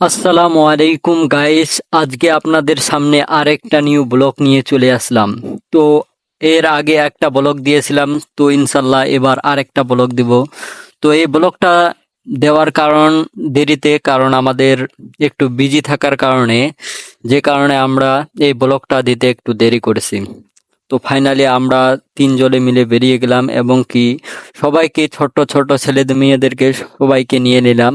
আসসালামু আলাইকুম গাইস আজকে আপনাদের সামনে আরেকটা নিউ ব্লগ নিয়ে চলে আসলাম। তো এর আগে একটা ব্লগ দিয়েছিলাম, তো ইনশাল্লাহ এবার আরেকটা ব্লগ দিব। তো এই ব্লগটা দেওয়ার কারণ দেরিতে, কারণ আমাদের একটু বিজি থাকার কারণে, যে কারণে আমরা এই ব্লগটা দিতে একটু দেরি করেছি। তো ফাইনালি আমরা তিনজনে মিলে বেরিয়ে গেলাম এবং কি সবাইকে ছোট ছোট ছেলেদের মেয়েদেরকে সবাইকে নিয়ে নিলাম।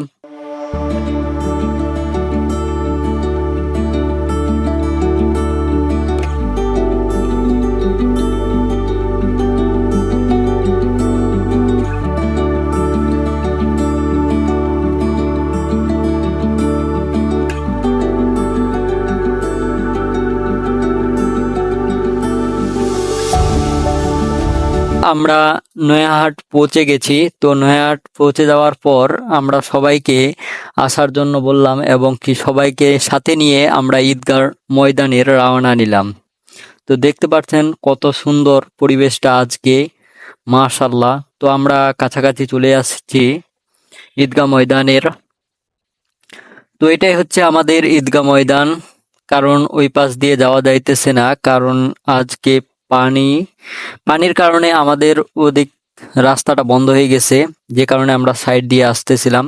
আমরা নয়াহাট পৌঁছে গেছি। তো নয়াহাট পৌঁছে যাওয়ার পর আমরা সবাইকে আসার জন্য বললাম এবং কি সবাইকে সাথে নিয়ে আমরা ঈদগার ময়দানের রওনা নিলাম। তো দেখতে পাচ্ছেন কত সুন্দর পরিবেশটা আজকে মাশাল্লাহ তো আমরা কাছাকাছি চলে আসছি ঈদগাহ ময়দানের। তো এটাই হচ্ছে আমাদের ঈদগাহ ময়দান, কারণ ওই পাশ দিয়ে যাওয়া যাইতেছে না, কারণ আজকে পানি, পানির কারণে আমাদের ওদিক রাস্তাটা বন্ধ হয়ে গেছে, যে কারণে আমরা সাইড দিয়ে আসতেছিলাম।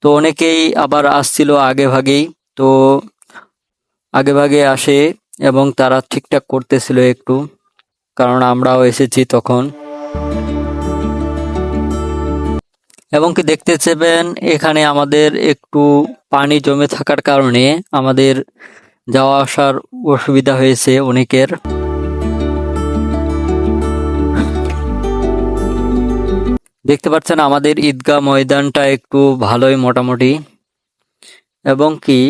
তো অনেকেই আবার আসছিল আগে ভাগেই। তো আগে ভাগে আসে এবং তারা ঠিকঠাক করতেছিল একটু, কারণ আমরাও এসেছি তখন। এবং কি দেখতে চাইবেন এখানে আমাদের একটু পানি জমে থাকার কারণে আমাদের যাওয়া আসার অসুবিধা হয়েছে অনেকের। দেখতে পাচ্ছেন আমাদের ঈদগাহ ময়দানটা একটু ভালোই মোটামুটি। এবং কি,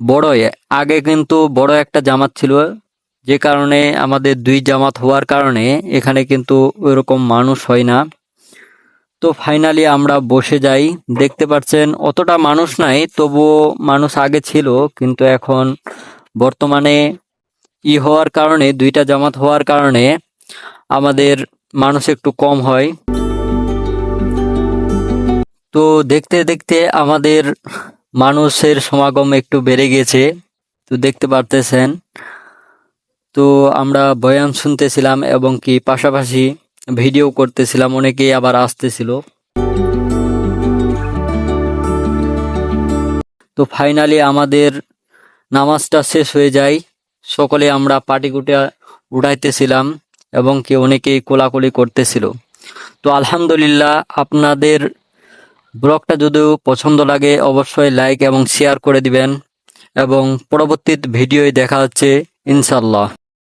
বড়ই, আগে কিন্তু বড় একটা জামাত ছিল, যে কারণে আমাদের দুই জামাত হওয়ার কারণে এখানে কিন্তু ওইরকম মানুষ হয় না। তো ফাইনালি আমরা বসে যাই, দেখতে পাচ্ছেন অতটা মানুষ নাই, তবুও মানুষ আগে ছিল, কিন্তু এখন বর্তমানে ই হওয়ার কারণে, দুইটা জামাত হওয়ার কারণে আমাদের মানুষ একটু কম হয়। তো দেখতে দেখতে আমাদের মানুষের সমাগম একটু বেড়ে গেছে, তো দেখতে পারতেছেন। তো আমরা বয়ান শুনতেছিলাম এবং কি পাশাপাশি ভিডিও করতেছিলাম, অনেকেই আবার আসতেছিল। তো ফাইনালি আমাদের নামাজটা শেষ হয়ে যায়। সকলে আমরা পাটিকুটা উঠাইতেছিলাম এবং কি অনেকেই কোলাকুলি করতেছিল। তো আলহামদুলিল্লাহ, আপনাদের ব্লগটা যদিও পছন্দ লাগে, অবশ্যই লাইক এবং শেয়ার করে দিবেন। এবং পরবর্তী ভিডিওয় দেখা হচ্ছে ইনশাল্লাহ